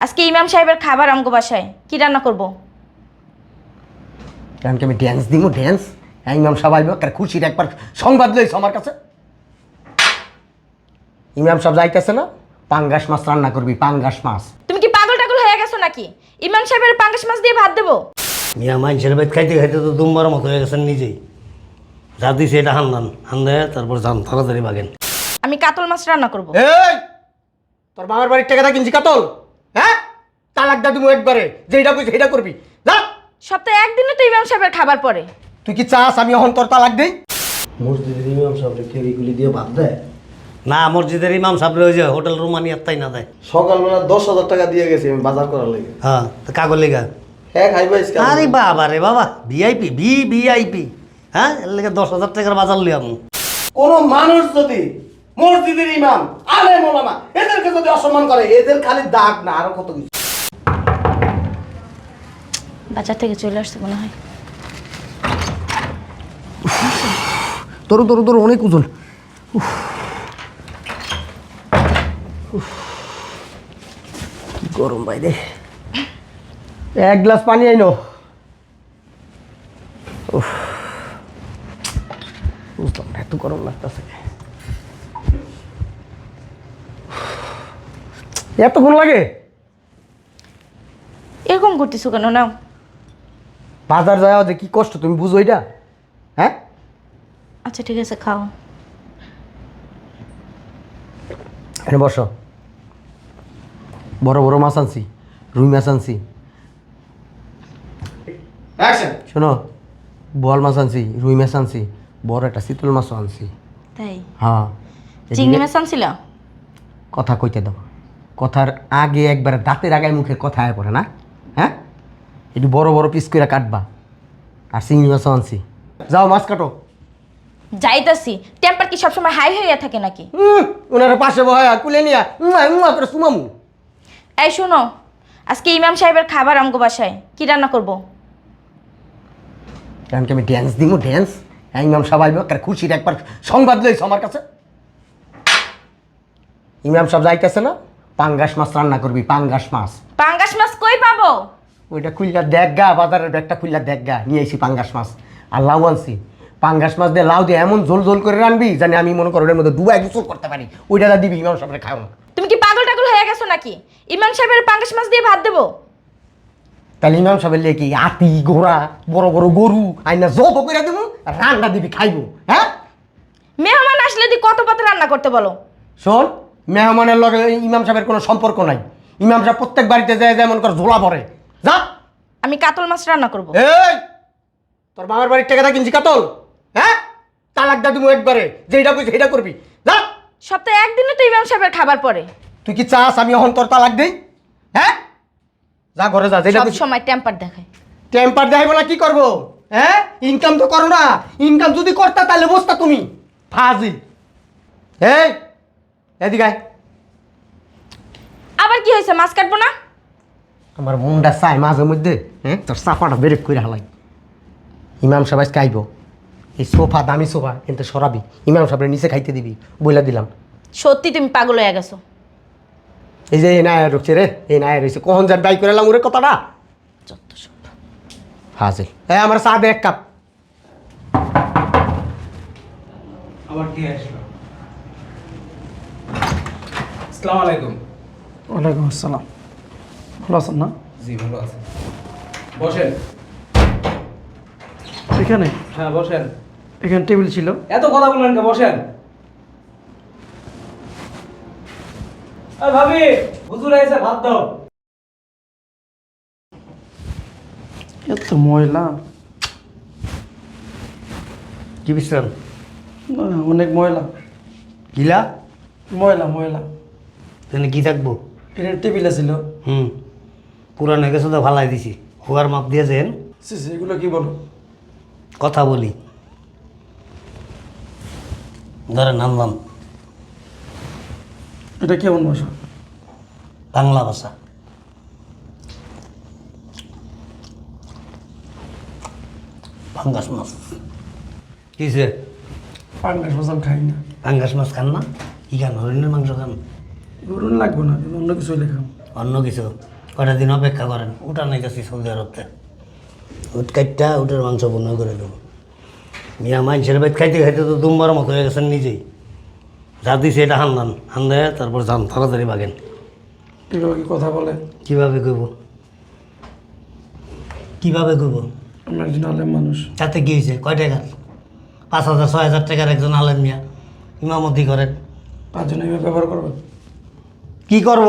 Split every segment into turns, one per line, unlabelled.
আজকে ইমাম সাহেবের খাবার আমগো বাসায়। কি রান্না করব?
কারণ কি আমি ড্যান্স দিব ড্যান্স হ্যাঁ ইমাম সাহেব আইব কার খুশির একবার সংবাদ লইছ আমার কাছে। ইমাম সাহেব যাইতেছে না পাঙ্গাস মাছ রান্না করবি পাঙ্গাস মাছ।
তুমি কি পাগল টাগল হয়ে গেছো নাকি? ইমাম সাহেবের পাঙ্গাস মাছ দিয়ে ভাত দেবো?
মিয়া মানুষের বেদ খাইতে খাইতে তো দুম্বার মতো হয়ে গেছেন নিজেই। যা দিছে এটা হান্দান হান্দে তারপর যান তাড়াতাড়ি বাগেন।
আমি কাতল মাছ রান্না করব।
এই! তোর মামার বাড়ির টাকাটা কিনছি কাতল? হ্যাঁ? তালাক দা তুমি একবারে যেটা কইছি সেটা করবি। যা।
সপ্তাহে একদিনে তো ইমাম সাহেবের খাবার পরে
তুই কি চাস আমি এখন তোর তালাক দেই?
মসজিদের ইমাম সাহেব কেরিগুলি দিয়ে বাদ দেয়? না মসজিদের ইমাম সাহেব ওই যে হোটেল রুমানি এত্তাই না দেয়।
সকালবেলা দশ হাজার টাকা দিয়ে গেছি আমি বাজার করার লাগে।
হ্যাঁ তো কাগজ লেগা?
হ্যাঁ খাইবা
আরে বাবা রে বাবা ভিআইপি ভি ভিআইপি হ্যাঁ এর লেগে দশ হাজার টাকার বাজার লিয়াম
কোন মানুষ যদি মসজিদের ইমাম আলে মোলামা এদেরকে যদি অসম্মান করে এদের খালি দাগ না আরও কত কিছু।
বাজার থেকে চলে আসছে মনে হয়।
তোর তোর তোর অনেক ওজন। কি গরম বাইরে। এক গ্লাস পানি আইনো। বুঝলাম এত গরম লাগতেছে। এতক্ষণ লাগে?
এরকম করতেছো কেন? নাও।
বাজার যাওয়া যে কি কষ্ট তুমি বুঝো এটা? হ্যাঁ?
আচ্ছা ঠিক আছে খাও।
এখানে বসো। বড় বড় মাছ আনছি রুই মাছ আনছি।
অ্যাকশন
শোনো বল মাছ আনছি রুই মাছ আনছি বড় একটা শীতল মাছও আনছি।
তাই?
হ্যাঁ।
চিংড়ি মাছ আনছিল?
কথা কইতে দাও। কথার আগে একবার দাঁতের আগায় মুখে কথা আয় পড়ে না? হ্যাঁ? একটু বড় বড় পিস করে কাটবা। আর চিংড়ি মাছও আনছি। যাও মাছ কাটো।
যাইতাছি। টেম্পার কি সবসময় হাই হইয়া থাকে নাকি?
উম, ওনারা পাশে বয়া কুলে নিয়া উম্মা করে সুমামু।
এই শোনো আজকে ইমাম সাহেবের খাবার আমগো বাসায়। কি রান্না করব?
কারণ কি আমি ড্যান্স দিব ড্যান্স হ্যাঁ ইমাম সাহেব আইব কার খুশির একবার সংবাদ লইছ আমার কাছে। ইমাম সাহেব যাইতেছে না? পাঙ্গাস মাছ রান্না করবি পাঙ্গাস মাছ।
পাঙ্গাস মাছ কই পাবো?
ওইটা খুললা দেখ গা বাজারের ব্যাগটা খুললা দেখ গা নিয়ে এসি পাঙ্গাস মাছ। আর লাউ আনছি। পাঙ্গাস মাছ দিয়ে লাউ দিয়ে এমন ঝোল ঝোল করে রানবি জানি আমি মনে করো মধ্যে ডুবাই গোসল করতে পারি। ওইটা দিবি ইমাম সাহেবের খাও
তুমি কি পাগল টাগল হয়ে গেছো নাকি? ইমাম সাহেবের পাঙ্গাস মাছ দিয়ে ভাত দেবো?
তাহলে ইমাম সাহেবের লিয়ে কি আতি ঘোড়া বড় বড় গরু আইনা জব করে দেবো রান্না দিবি খাইবো হ্যাঁ?
মেহমান আসলে দি কত পাতা রান্না করতে বলো?
শোন মেহমানের লগে ইমাম সাহেবের কোনো সম্পর্ক নাই। ইমাম সাহেব প্রত্যেক বাড়িতে যায় যেমন করে ঝোলা পড়ে যা।
আমি কাতল মাছ রান্না করব।
এই! তোর মামার বাড়ির টাকাটা কিনছি কাতল। হ্যাঁ? তালাক দা তুমি একবারে। যেটা কইছি সেটা করবি। যা।
সপ্তাহে একদিনে তো ইমাম সাহেবের খাবার পরে
তুই কি চাস আমি এখন তোর তালাক দেই? হ্যাঁ? যা ঘরে যা যেটা
সব সময় টেম্পার দেখায়।
টেম্পার দেখাইবো না কি করব? হ্যাঁ? ইনকাম তো করো না। ইনকাম যদি করতা তাহলে বসতা তুমি। ফাজিল। এই! এদিকে আয়।
আবার কি হয়েছে? মাছ কাটবো না?
আমার মনটা চাই মাঝে মধ্যে হ্যাঁ? তোর চাপাটা বেরেক করে হালাই। ইমাম সাহেব আজকে আইব। এই সোফা দামি সোফা কিন্তু সরাবি। ইমাম সাহেবের নিচে খাইতে দিবি বইলা দিলাম।
সত্যি তুমি পাগল হয়ে গেছো।
এই যে এই নায় রুখছে রে এই নায় রয়েছে কখন যার দায়ী করে এলাম ওরে কথাটা?
যত সব।
হাজির। হ্যাঁ আমার চা দে এক কাপ।
আবার কে আসলো? আসসালামু আলাইকুম।
ওয়ালাইকুম আসসালাম। ভালো আছেন না?
জি ভালো আছে। বসেন।
এখানে?
হ্যাঁ বসেন।
এখানে টেবিল ছিল।
এত কথা বললেন কে বসেন। ভাবি হুজুর এসে ভাত দাও।
এত ময়লা।
কি বিশ্রাম
অনেক ময়লা।
গিলা?
ময়লা ময়লা।
তাহলে কি থাকব?
এখানে টেবিলে ছিল
হুম। পুরান গেছে তো ভালাই দিছি। হুয়ার মাপ দিয়েছেন
সি সি, এগুলো কি বলো?
কথা বলি। ধরে নামলাম
এটা কেমন ভাষা?
বাংলা ভাষা। ফাঙ্গাস মাছ। কিসে
পাঙ্গাস মাছ আমি খাই না।
ফাঙ্গাস মাছ খান না? কি খান? হরিণের মাংস খান?
গরুন লাগবো না কিন্তু অন্য কিছু লেখাম
অন্য কিছু? কয়টা দিন অপেক্ষা করেন উঠা নাই গেছি সৌদি আরবতে উঠ কাটটা উটের মাংস বন্য করে দেবো। মিয়া মানুষের বাইত খাইতে খাইতে তো দুমবার মতো হয়ে গেছেন নিজেই। যা দিছে এটা হান্দান হান্দে তারপর যান তাড়াতাড়ি বাগেন।
কি কথা বলে
কীভাবে কইব? কীভাবে কইব?
একজন আলেম মানুষ।
তাতে কি হয়েছে কয় টাকার পাঁচ হাজার ছয় হাজার টাকার একজন আলেম মিয়া। ইমামতি করেন।
পাঁচজন ব্যবহার করবেন?
কি করব?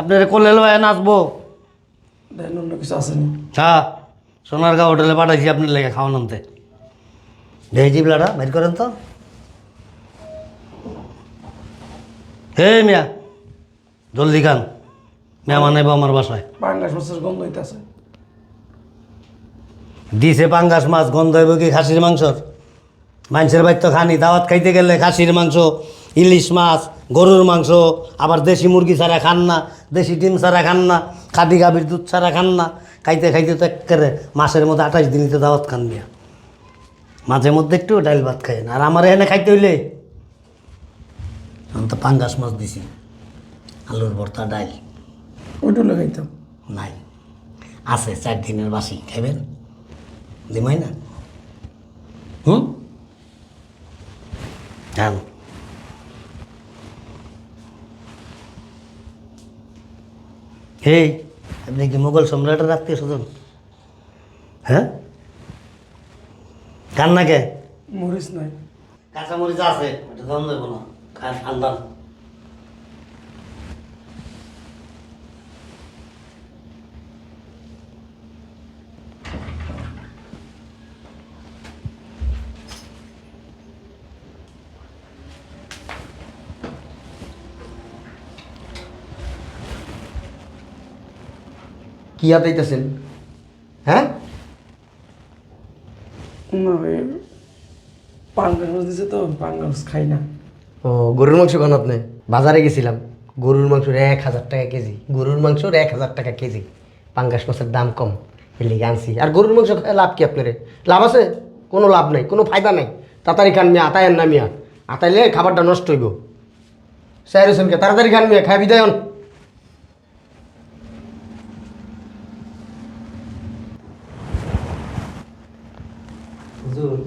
আপনার কোলে লয়ে নাচবো।
অন্য কিছু আসেনি
হ্যাঁ সোনারগাঁও হোটেলে পাঠাইছি আপনার লেগে খাওয়ান আনতে। ভেজি প্লাটা বের করেন তো। হে মিয়া জলদি খান। মিয়া মানাইব আমার বাসায়।
পাঙ্গাস মাছের গন্ধ হইতেছে।
দিছে পাঙ্গাস মাছ গন্ধ হইব কি খাসির মাংসর মানুষের বাড়ি তো খানি। দাওয়াত খাইতে গেলে খাসির মাংস ইলিশ মাছ গরুর মাংস আবার দেশি মুরগি ছাড়া খান না দেশি ডিম ছাড়া খান না খাদি গাভীর দুধ ছাড়া খান না। খাইতে খাইতে তো একেবারে মাসের মধ্যে আঠাশ দিনই তো দাওয়াত খান দিয়া। মাঝে মধ্যে একটু ডাইল ভাত খাই না আর আমার এখানে খাইতে হইলে? আমি তো পাঙ্গাস মাছ দিছি। আলুর ভর্তা ডাইল।
ওইটা লাগাইতাম
নাই। আছে চার দিনের বাসি। খাইবেন? দিমাই না? হুম? যান এই আপনি কি মোগল সম্রাটের রাখতে স্বজন? হ্যাঁ? খান না কে
মরিচ নাই।
কাঁচামরিচ আছে ওটা দাম দেবো না। খান ঠান্ডা
কি হাতাইতেছেন হ্যাঁ?
না ভাই পাঙ্গাস মাছ দিছে তো পাঙ্গাস খাই না।
ও গরুর মাংস খান আপনি? বাজারে গেছিলাম। গরুর মাংসর এক হাজার টাকা কেজি। গরুর মাংসর এক হাজার টাকা কেজি। পাঙ্গাস মাছের দাম কম। এর লিগে আনছি। আর গরুর মাংস খায় লাভ কি আপনার? লাভ আছে? কোনো লাভ নাই। কোনো ফায়দা নাই। তাড়াতাড়ি খান মিয়া আতায়েন না মিয়া। আতাইলে খাবারটা নষ্ট হইব। সাইর হোসেনকে তাড়াতাড়ি খান মিয়া। খাই বিদায়ন হুজুর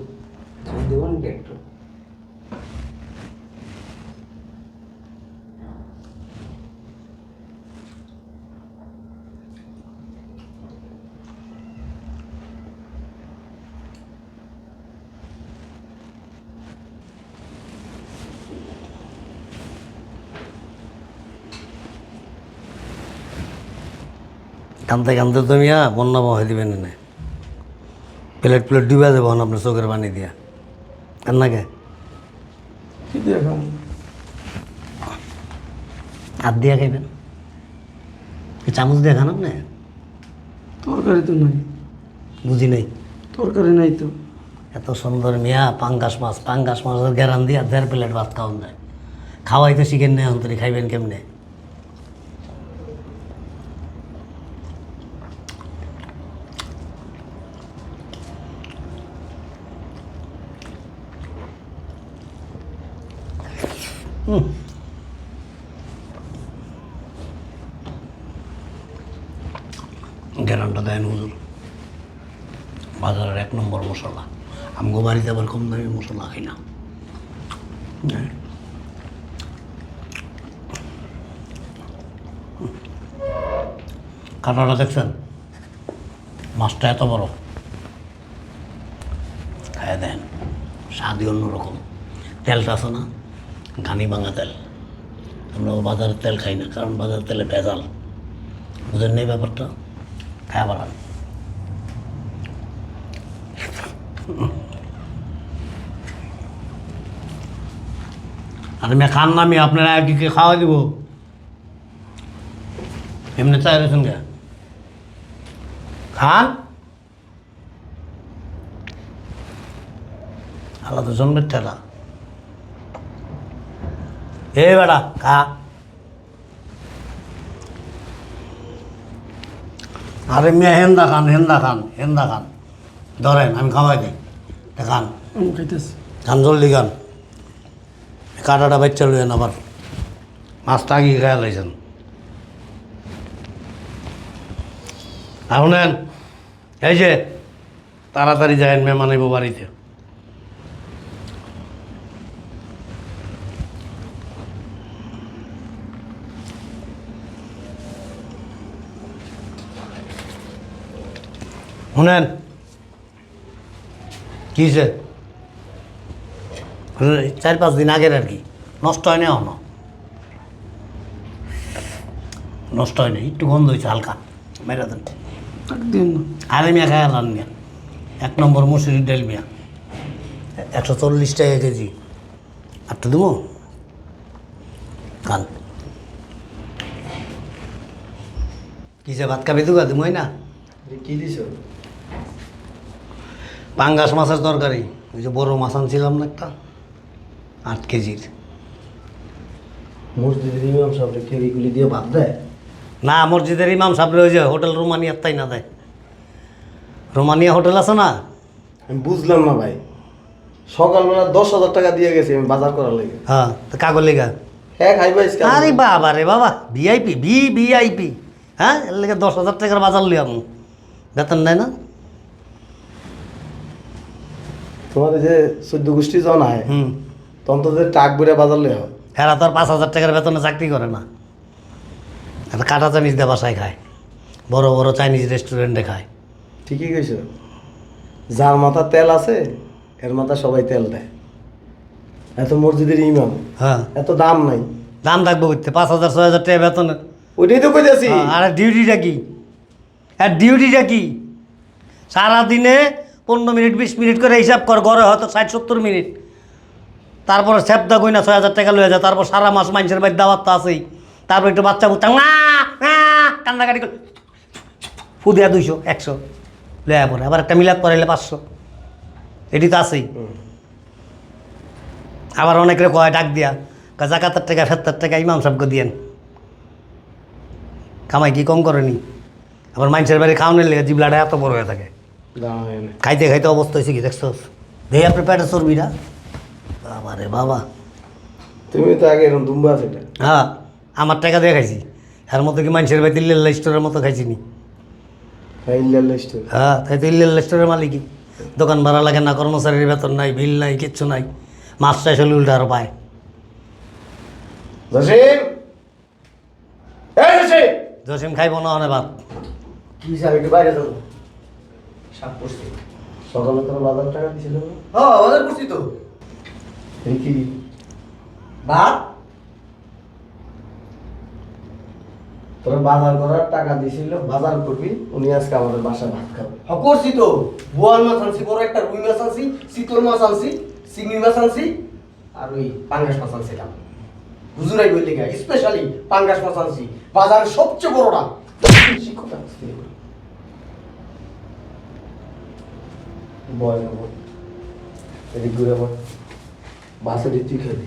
খাই দেবেন একটু?
কানতে কানতে তো মিয়া বন্যা বহাই দিবেন এনে। প্লেট প্লেট ডুবে দেবো আপনার চোখের পানি দিয়া। কান্নাকে
কি দিয়ে খাম?
হাত দিয়া খাইবেন? চামচ দিয়ে খান আপনি?
তরকারি তো নাই।
বুঝি নাই।
তরকারি নাই তো।
এত সুন্দর মিয়া পাঙ্গাস মাছ পাঙ্গাস মাছের গ্যারান দিয়া দেড় প্লেট ভাত খাওয়ান যায়। খাওয়াই তো শিখেন নেই অন্তরি খাইবেন কেমনে হুম। গ্যারানটা দেন হুজুর বাজারের এক নম্বর মশলা আমগো বাড়িতে আবার কম দামি মশলা খাই না। কাঁটাটা দেখছেন মাছটা এত বড় খায় দেন স্বাদই অন্যরকম তেলটা আছে না ঘানি ভাঙা তেল আমরা বাজারের তেল খাই না কারণ বাজারের তেলে ভেজাল বুঝেন নেই ব্যাপারটা খায় বাড়ান আর মেয়ে খান না আমি আপনারা কি খাওয়া দিব। এমনি চাই রয়েছেন কে? খান? আলাদা জন্মের ঠেলা। এ বেটা খা। আরে মেয়ে হেন্দা খান হেন্দা খান হেন্দা খান। ধরেন আমি খাওয়াই দিই। খান।
আমি
খান জলদি খান। কাটাটা বাচ্চা লইয়েন আবার। মাছটা আগে খেয়াল লাইছেন। শুনেন এই যে তাড়াতাড়ি যায় মেহমান আইব বাড়িতে। শুনেন, কি চার পাঁচ দিন আগের আর কি। নষ্ট হয় না এখনও। নষ্ট হয় না একটু গন্ধ হয়েছে হালকা। মেরে দেন। আরে মিয়া খায় আলান মিয়া এক নম্বর মুসুরির ডাল মিয়া। একশো চল্লিশ টাকা কেজি। আটটু দেবো? খান কি যে ভাত খাবি দুগা দেবো না?
কি দিছ?
পাঙ্গাস মাছের তরকারি। ওই যে বড় মাছ আনছিলাম না একটা। আট কেজির।
মসজিদের ইমাম সাহেব কেরিগুলি দিয়ে ভাত দেয়?
না মসজিদের ইমাম সাহেব ওই যে হোটেল রোমানিয়ার তাই না দেয়। রোমানিয়া হোটেল আছে না?
আমি বুঝলাম না ভাই। সকালবেলা দশ হাজার টাকা দিয়ে গেছি আমি বাজার করার লাগে।
হ্যাঁ তো কাগজ লেগা?
হ্যাঁ খাই ভাই
আরে বাবা রে বাবা ভিআইপি ভি ভিআইপি হ্যাঁ এর লেগে দশ হাজার টাকার বাজার লিয়াম বেতন দেয় না?
তোমাদের যে চোদ্দ গোষ্ঠী জন আয়
হুম।
তখন টাক বেড়ে বাজার লে হয়
এরা তো আর পাঁচ হাজার টাকার বেতনে চাকরি করে না। এটা কাটা চাইনিজ দিয়ে বাসায় খায়। বড় বড় চাইনিজ রেস্টুরেন্টে খায়।
ঠিকই কইছো। যার মাথা তেল আছে এর মাথা সবাই তেল দেয়। এত মসজিদের ইমাম
হ্যাঁ।
এত দাম নাই।
দাম থাকবে বুঝতে পাঁচ হাজার ছয় হাজার টাকা বেতনে।
ওইটাই তো কইতেছি।
হ্যাঁ, আর ডিউটিটা কি? আর ডিউটিটা কি? সারাদিনে পনেরো মিনিট বিশ মিনিট করে হিসাব কর ঘরে হয়তো ষাট সত্তর মিনিট। তারপর সেপদা গই না ছয় হাজার টাকা লয়ে যায় তারপর সারা মাস মানুষের বাড়ি দাওয়াত তো আছেই। তারপর একটু বাচ্চা বুচ্চা না কান্নাকাটি করে ফুদিয়া দুইশো একশো লয়া পরে। আবার একটা মিলাদ পরে পাঁচশো। এটি তো আছেই। আবার অনেকের কয় ডাক দিয়া। জাকাতের টাকা ফেরতার টাকা ইমাম সাহেবকে দিয়েন। কামাই কি কম করেনি? আবার মানুষের বাড়ি খাওয়ানোর লেগে জিবলাটা এত বড় হয়ে থাকে। খাইতে খাইতে অবস্থা হয়েছে কি দেখছ দেহে আপনি পেটে চর্বিটা। বাবা রে বাবা।
তুমি তো আগে এরকম দুম্বা আছে
হ্যাঁ আমার টাকা দিয়ে খাইছি। এর মতো কি মানুষের বাড়িতে ইল্লেল্লা স্টোরের মতো খাইছি নি
হ্যাঁ ইল্লাল
হ্যাঁ তাই তো ইল্লেল্লা স্টোরের মালিকই। দোকান ভাড়া লাগে না কর্মচারীর বেতন নাই বিল নাই কিচ্ছু নাই। মাছ চাষ হলে উল্টা আরও পায়।
জসিম! জসিম!
খাইব না অনেক ভাত
কি হিসাবে একটু বাইরে যাব
সকালে তোর বাজার টাকা দিছিল? না
হ্যাঁ বাজার করছি তো।
কি
ভাত
তোর বাজার করার টাকা দিছিল বাজার করবি উনি আজকে আমাদের বাসায় ভাত খাবে।
হ্যাঁ করছি তো। বোয়াল মাছ আনছি বড় একটা রুই মাছ আনছি চিতল মাছ আনছি চিংড়ি মাছ আনছি আর ওই পাঙ্গাস মাছ আনছিলাম। হুজুরাই বললি গা স্পেশালি পাঙ্গাস মাছ আনছি। বাজারের সবচেয়ে বড়টা
শিক্ষকতা আসতে বয় ঘুরে বয় বাসে তুই খেলি।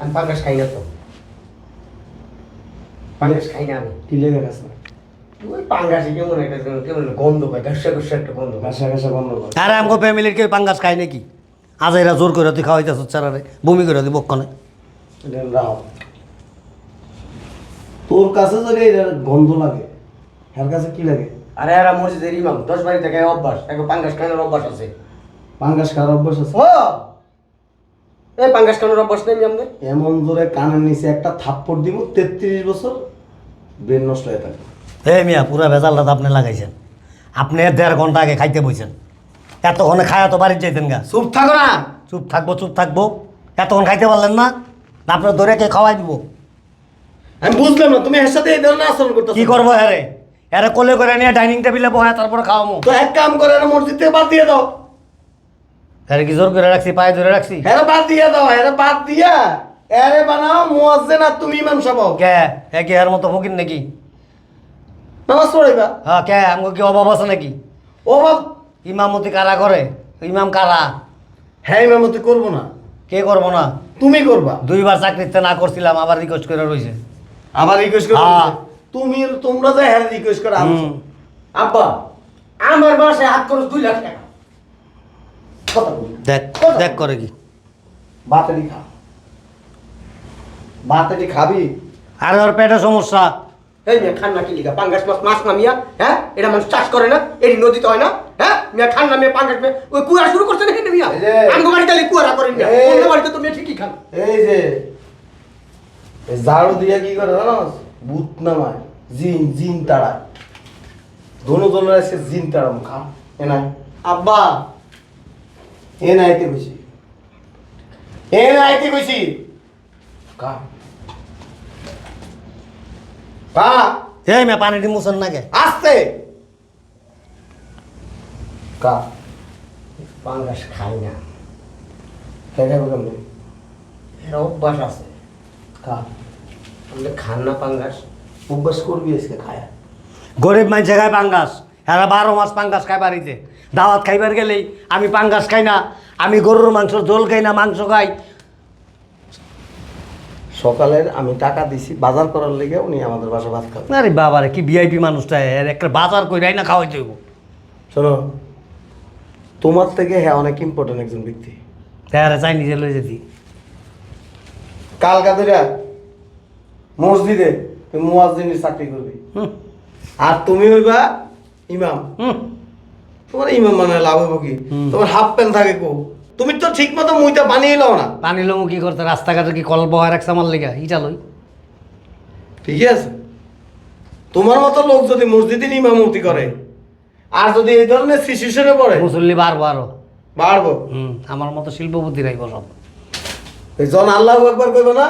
আমি পাঙ্গাস খাই না তো। পাঙ্গাস খাই না আমি।
কি লেগে গেছে?
ওই পাঙ্গাসে কেমন একটা কেমন গন্ধ পায় গাছা গাছা একটা গন্ধ পায়।
ঘাসা ঘাসা বন্ধ কর
আরে আমগো ফ্যামিলির কেউ পাঙ্গাস খায় নাকি? আজ এরা জোর করে তুই খাওয়াইতেছ চারারে বমি করে দিব কনে।
রাও। তোর কাছে যদি গন্ধ লাগে এর কাছে কি লাগে?
আরে এরা মসজিদের ইমাম দশ বাড়ি থেকে অভ্যাস এখন পাঙ্গাস খাওয়ানোর অভ্যাস আছে।
পাঙ্গাস খাওয়ার অভ্যাস আছে?
ও! এই পাঙ্গাস খাওয়ানোর অভ্যাস নেই
এমন জোরে কানের নিচে একটা থাপ্পড় দিব তেত্রিশ বছর ব্রেন নষ্ট হয়ে থাকে
হে মিয়া পুরা ভেজালটা তো আপনি লাগাইছেন। আপনি দেড় ঘণ্টা আগে খাইতে বইছেন। এতক্ষণে খায়া তো বাড়ির যাইতেন গা।
চুপ থাকো না।
চুপ থাকব চুপ থাকব। এতক্ষণ খাইতে পারলেন না। না আপনার ধরে কে খাওয়াই দিব?
আমি বুঝলাম না তুমি এর সাথে এই ধরনের আচরণ করতেছো
কি করব হ্যাঁ এরে কোলে করে নিয়ে ডাইনিং টেবিলে বহায় তারপরে খাওয়ামো।
তো এক কাম করে এরা মসজিদ থেকে বাদ দিয়ে দাও।
হ্যাঁ কি জোর করে রাখছি? পায়ে ধরে রাখছি?
হ্যাঁ বাদ দিয়ে দাও হ্যাঁ বাদ দিয়া। এরে বানাও মুয়াজ্জিন আর তুমি ইমাম সাহেব।
কে? হে কি এর মতো ফকির নাকি?
নামাজ পড়াইবা?
হ্যাঁ কে? আমাকে কি অভাব আছে নাকি?
বাপ
ইমামতি কারা করে? ইমাম কারা?
হ্যাঁ ইমামতি করব না।
কে করব না?
তুমি করবা।
দুইবার চাকরিতে না করছিলাম আবার রিকোয়েস্ট করে রয়েছে।
আবার রিকোয়েস্ট করে
হ্যাঁ।
তুমি তোমরা যে হ্যাঁ রিকোয়েস্ট করে।
আব্বা আমার বাসায় হাত খরচ দুই লাখ টাকা।
দেখ দেখ করে কি।
বাতারি খা। বাতারি খাবি।
আর ওর পেটে সমস্যা।
এই মিয়া খান না কি লিগা পাঙ্গাস মাছ মাছ না মিয়া? হ্যাঁ? এটা মানুষ চাষ করে না এটি নদীতে হয় না? হ্যাঁ? মিয়া খান না মিয়া পাঙ্গাস মিয়া। ওই কুয়ারা শুরু করছে না মিয়া? আমগো বাড়িতে কুয়ারা করেন মিয়া অন্য বাড়িতে তো মিয়া ঠিকই খান
এই যে। ঝাড়ু দিয়া কি করে জানো ভূত নামায়। জিন জিন তাড়ায়। দোনো দোনো এসে জিন তাড়াম খা। এ নাই।
আব্বা
কইছি। এ নাইতে কইছি। কা? কা
এই মেয়ে পানিটি মুসন নাকে
আস্তে। কা?
পাঙ্গাস খাই না।
কে খাবে কেমনে
এর অভ্যাস আছে।
কা?
আপনি খান না পাঙ্গাস।
অভ্যাস করবি আজকে খায়া।
গরিব মানুষে খায় পাঙ্গাস। এরা বারো মাস পাঙ্গাস খায় বাড়িতে। দাওয়াত খাইবার গেলেই আমি পাঙ্গাস খাই না আমি গরুর মাংস ঝোল খাই না মাংস খাই।
সকালের আমি টাকা দিছি বাজার করার লেগে উনি আমাদের বাসা ভাত খাবে।
আরে বাবারে কি ভিআইপি মানুষটা এর একটা বাজার কইরাই না খাওয়াই দেবো।
শোনো তোমার থেকে হ্যাঁ অনেক ইম্পর্টেন্ট একজন ব্যক্তি।
হ্যাঁ চাই নিজে লয়ে যেতি।
কালকা ধরে মসজিদে তুমি মুয়াজ্জিনের চাকরি করবি।
হুম।
আর তুমি হইবা ইমাম।
হুম।
তোমার ইমাম মানে লাভ হইব কি। তোমার হাফ প্যান্ট থাকে কো। তুমি তো ঠিক মতো মুইটা বানিয়ে লও না।
পানি লমু কি করতে? রাস্তাঘাটে কি কল বহার রাখছে আমার লেগা? ইটা লই।
ঠিক আছে। তোমার মতো লোক যদি মসজিদে ইমামতি করে আর যদি এই ধরনের সিচুয়েশনে পড়ে
মুসল্লি বারবো আরও।
বাড়বো।
হুম আমার মতো শিল্পপতি রাইব সব।
এই জন আল্লাহ একবার কইব না?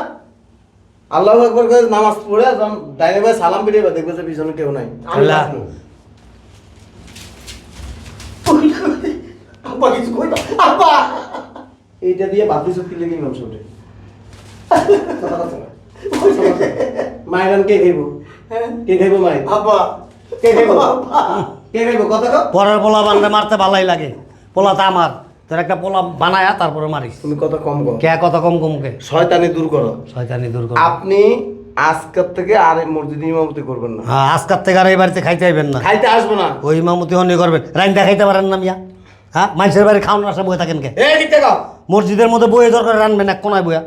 আল্লাহ একবার কই নামাজ পড়ে জন ডাইনে সালাম বিড়ে দেখবে যে পিছনে কেউ নাই।
আল্লাহ।
আব্বা কিছু কই না। আব্বা!
এইটা দিয়ে বাতি চুক্তি লেগে ইমাম সাহেব মায়ের কে খাইব? কে খাইব মাই
আব্বা!
কে খাইব? কে খাইব? কথা
পরের পোলা বান্ধে মারতে ভালাই লাগে। পোলা তা আমার। তোর একটা পোলা বানায়া তারপরে মারিস।
তুমি কথা কম কও।
কে কত কম কমকে
শয়তানি দূর করো।
শয়তানি দূর কর।
আপনি আজকের থেকে আর এই মসজিদে ইমামতি করবেন না।
হ্যাঁ আজকার থেকে আর এই বাড়িতে খাইতে আইবেন না।
খাইতে আসব না।
ওই মামুতি হনি করবেন। রাইন্দা খাইতে পারেন না মিয়া। হ্যাঁ মানুষের বাড়ি খাওয়ানোর আসে বয়ে থাকেন কে?
এই দিক
মসজিদের মধ্যে বয়ে দরকার রানবেন এক কোনায় বয়া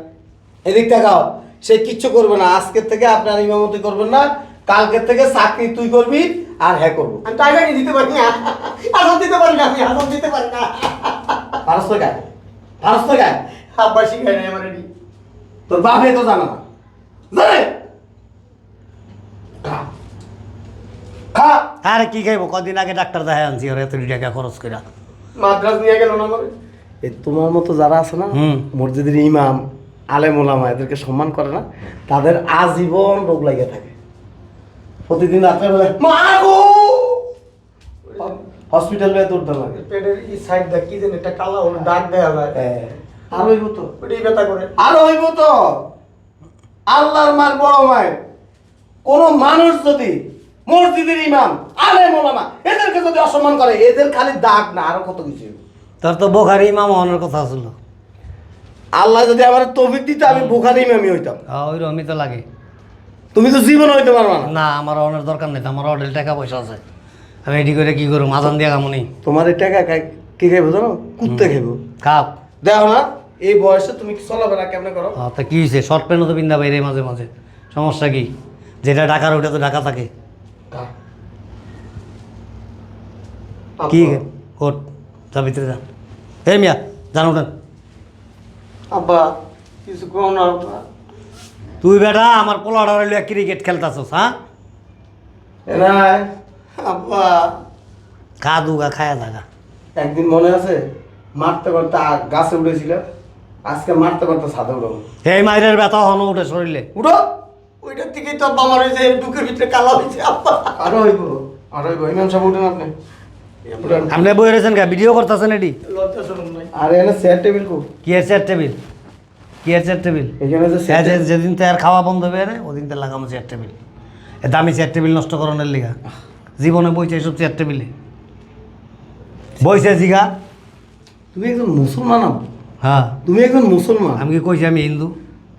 এদিক তাকাও। সে কিচ্ছু করবে না। আজকের থেকে আপনার ইমামতি করবেন না কালকের থেকে চাকরি তুই করবি আর হ্যাঁ করব।
আমি টাইগারই দিতে পারি না। আসাম দিতে পারি না আমি আসাম দিতে পারি না।
পারস তো গায়? পারস তো গায়?
আব্বা শিখাই নাই আমার
তোর বাপে তো জানা না। জানে? খা।
আরে কি খাইবো? কদিন আগে ডাক্তার দেখাই আনছি ওর এত টাকা খরচ করে
মাদ্রাস নিয়ে গেল না আমারে
এই তোমার মতো যারা আছে না। মসজিদের ইমাম আলেম ওলামা এদেরকে সম্মান করে না তাদের আজীবন রোগ লাগিয়ে থাকে। প্রতিদিন রাত্রে বেলা মা গো হসপিটালে দৌড়তে লাগে।
পেটের এই সাইড দা কি যেন একটা কালা হলো দাগ দেয়া যায়।
হ্যাঁ, আর হইব তো।
ওটাই ব্যথা করে।
আর হইব তো। আল্লাহর মার বড় মায়ের। কোন মানুষ যদি মসজিদের ইমাম আলেম ওলামা এদেরকে যদি অসম্মান করে এদের খালি দাগ না আরও কত কিছু?
তোর তো বোখারি ইমাম হওয়ার কথা ছিল
আল্লাহ যদি আমার তৌফিক দিতে আমি বুখারি ইমামি হইতাম।
ওই রমি তো লাগে।
তুমি তো জীবন হইতে পারবা না।
না আমার অনের দরকার নেই আমার অডেল টাকা পয়সা আছে। আমি এডি করে কি করব মাজান দিয়া কামনি
তোমার এই টাকা কা- কে খাইবো জানো? কুত্তে খাইবো।
খাও
দেখো না এই বয়সে তুমি চলাফেরা কেমনে করো?
আহ, তা কি হয়েছে শর্ট প্যান্টও তো বিন্দা বাইরে মাঝে মাঝে। সমস্যা কি? যেটা ঢাকার ওটা তো ঢাকা থাকে। কি ওট যা ভিতরে যা। এই মিয়া জানো না
আব্বা কিছু কম না
তুই বেটা আমার লইয়া ক্রিকেট খেলতাছস হ্যাঁ?
এনাই আব্বা।
খা দুগা খায়া থাকা
একদিন মনে আছে মারতে আ- গাছে উঠেছিল। আজকে মারতে মারতে ছাদে উঠবো।
এই মাইরের ব্যথা হন উঠে শরীরে।
উঠো!
ওইটার থেকেই তো আব্বা আমার হয়েছে বুকের ভিতরে কালা হয়েছে আব্বা।
আরও হইব আরও হইব। ইমাম সাহেব উঠেন আপনি।
আপনি বই রয়েছেন কা? ভিডিও করতেছেন এটি?
আর এখানে চেয়ার টেবিল কো।
কি এর চেয়ার টেবিল কি এর চেয়ার টেবিল
এখানে যে
হ্যাঁ, যেদিন তো আর খাওয়া বন্ধ হবে ওদিন তো লাগামো চেয়ার টেবিল এ দামি চেয়ার টেবিল নষ্ট করানোর লিগা। জীবনে বইছে এসব চেয়ার টেবিলে বইছে জিগা।
তুমি একজন মুসলমান।
হ্যাঁ।
তুমি একজন মুসলমান।
আমি কি কইছি আমি হিন্দু?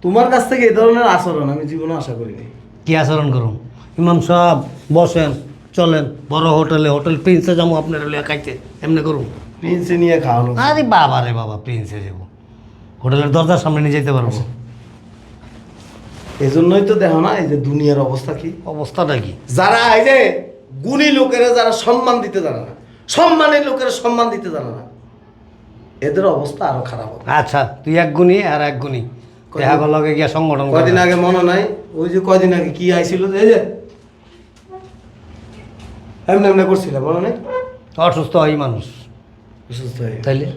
তোমার কাছ থেকে এই ধরনের আচরণ আমি জীবনে আশা করিনি।
কি আচরণ করুন ইমাম সাহেব বসেন চলেন বড় হোটেলে হোটেল প্রিন্সে যাব আপনার লিয়া খাইতে। এমনি করুন
প্রিন্সে নিয়ে খাওয়ানো।
আরে বাবা রে বাবা প্রিন্সে যাব। হোটেলের দরজার সামনে নিয়ে যেতে পারব।
এজন্যই তো দেখো না এই যে দুনিয়ার অবস্থা কি?
অবস্থাটা কি?
যারা এই যে গুণী লোকেরা যারা সম্মান দিতে জানে না সম্মানের লোকেরা সম্মান দিতে জানে না এদের অবস্থা আরও খারাপ হবে।
আচ্ছা তুই এক গুণী আর এক গুণী। দেখা গেল লগে গিয়া সংগঠন করে।
কয়দিন আগে মনে নাই? ওই যে কয়দিন আগে কি আইছিল যে এই যে? এমনি এমনি করছিল মনে নাই?
অসুস্থ হয় মানুষ।
অসুস্থ হয়ে।
তাইলে?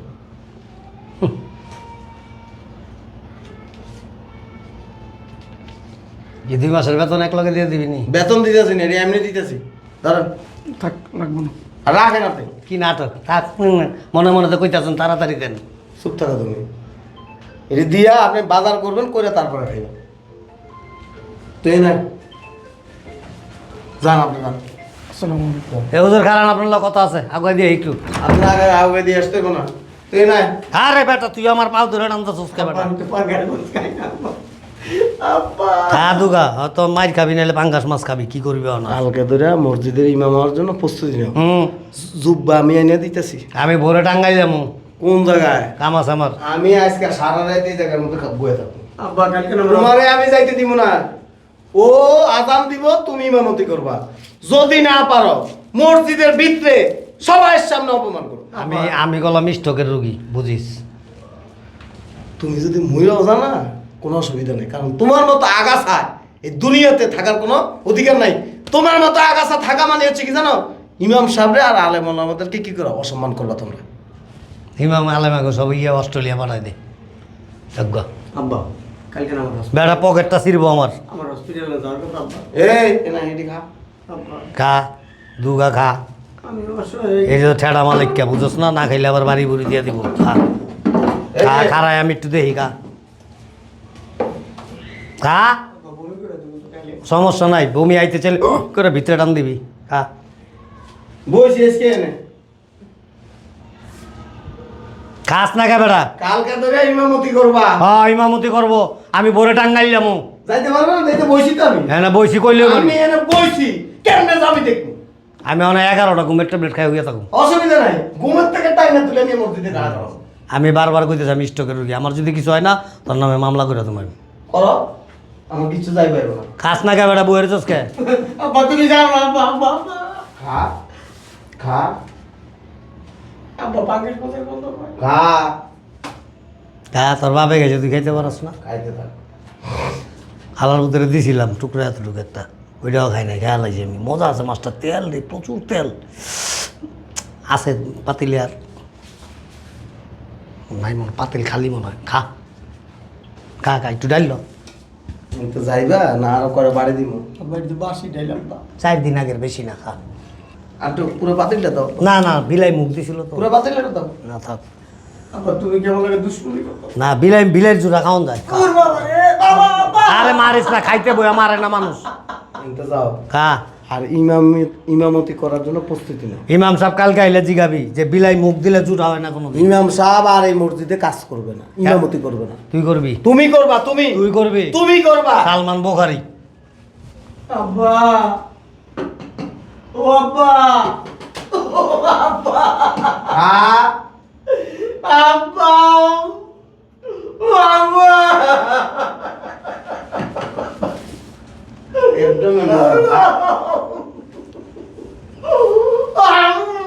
যে দুই মাসের বেতন এক লগে দিয়ে দিবি নি?
বেতন দিতেছি না এমনি দিতেছি। ধরেন
থাক লাগবো না।
আর রাখেন আপনি।
কি নাটক? থাক মনে মনে তো কইতাছেন তাড়াতাড়ি দেন।
চুপ থাকা তুমি। এটা দিয়া আপনি বাজার করবেন করে তারপরে খাইবেন। তো এই না যান আপনি যান।
এ হুজুর কারণ আপনার লগে কথা আছে আগে দিয়ে একটু।
আপনি আগে আগে দিয়ে আসতে হবে না নাই
আরে বেটা তুই আমার পাও ধরে নামতে সুস্কে বেটা।
আমি তো পাঙ্গাস মাছ খাই না আব্বা।
খা দুগা হয়তো মাইর খাবি নাহলে পাঙ্গাস মাছ খাবি কি করবি না
কালকে ধরে মসজিদের ইমাম হওয়ার জন্য প্রস্তুতি নাও।
হুম।
জুব্বা আমি এনে দিতেছি।
আমি ভোরে টাঙ্গাই যাব।
কোন জায়গায়?
কাম আছে আমার।
আমি আজকে সারা রাত এই জায়গার মধ্যে বয়ে থাকব।
আব্বা কালকে না
তোমারে আমি যাইতে দিব না। ও আজান দিব তুমি ইমামতি করবা। যদি না পারো মসজিদের ভিতরে সবাই সামনে অপমান করো।
আমি আমি গলাম স্টকের রুগী বুঝিস?
তুমি যদি মহিলাও জানা কোনো অসুবিধা নেই। কারণ তোমার মতো আগাছা এই দুনিয়াতে থাকার কোনো অধিকার নাই। তোমার মতো আগাছা থাকা মানে হচ্ছে কি জানো ইমাম সাহেবরে আর আলেম আমাদেরকে কি করো অসম্মান করবা তোমরা।
হিমাম আলেমাগো সব ইয়ে অস্ট্রেলিয়া পাঠাই দে।
আব্বা কালকে না আমার
বেড়া পকেটটা ছিড়বো আমার।
আমার হসপিটালে যাওয়ার কথা আব্বা।
এই! এনা এটি খা
খা দুগা খা। এই যে ঠেড়া মালিককে বুঝোস না? না খাইলে আবার বাড়ি বুড়ি দিয়ে দিব। খা। খা
যে-
খারাই আমি একটু দেখি খা। খা। সমস্যা নাই বমি আইতে চাইলে উহ করে ভিতরে টান দিবি। খা।
বসে এসকে এনে
খাস না খা বেড়া
কালকে ধরে ইমামতি করবা।
হ্যাঁ ইমামতি করব। আমি ভোরে টাঙ্গাইল যাব
যাইতে পারবে না? যাইতে বসি তো আমি।
হ্যাঁ না বইসি কইলেও
আমি এনে বইছি। কেমনে যাবি দেখব?
আমি অনেক এগারোটা ঘুমের ট্যাবলেট খাই হইয়া থাকুম।
অসুবিধা নাই। ঘুমের থেকে টাইম না তুলে নিয়ে মসজিদে দাঁড়া
আমি বারবার কইতেছি আমি স্টকের রুগী। আমার যদি কিছু হয় না তোর নামে মামলা করে তোমার
করো। আমার কিছু যাই পারব না।
খাস না কে বেড়া বইয়ের চোখকে
আব্বা তুমি যাও না আব্বা আব্বা আব্বা।
খা খা।
আব্বা পাঙ্কের কথা বন্ধ কর
খা।
তা তোর বাপে গেছে তুই খাইতে পারস না?
খাইতে থাক।
হালার ভিতরে দিছিলাম টুকরা এতটুকু একটা ওইটাও খাই নাই খেয়াল আছে আমি মজা আছে মাছটা তেল রে প্রচুর তেল। আছে পাতিলে আর। নাই মনে পাতিল খালি মনে হয়। খা। খা খা একটু ডাইল
তো যাইবা না আরও করে বাড়ি দিব
বাসি ডাইল আব্বা
চার দিন আগের বেশি না খা।
আর তো পুরো পাতিলটা দাও।
না না বিলাই মুখ দিছিল তো।
পুরো পাতিলটা দাও।
না থাক।
তুমি দুশ্মনী
না বিলাই বিলের জোড়া খাওয়ান যায়। আরে মারিস না খাইতে বই মারে না মানুষ।
কিন্তু যাও।
খা।
আর ইমাম ইমামতি করার জন্য প্রস্তুতি নাও।
ইমাম সাহেব কালকে আইলে জিগাবি যে বিলাই মুখ দিলে জুড়া হয় না কোনো
ইমাম সাহেব আর এই মসজিদে কাজ করবে না ইমামতি করবে না।
তুই করবি?
তুমি করবা তুমি!
তুই করবি?
তুমি করবা!
সালমান বোখারি।
আব্বা! 오빠! 오빠!
아!
아빠!
아빠! 아빠! 아빠! 아빠! 아빠!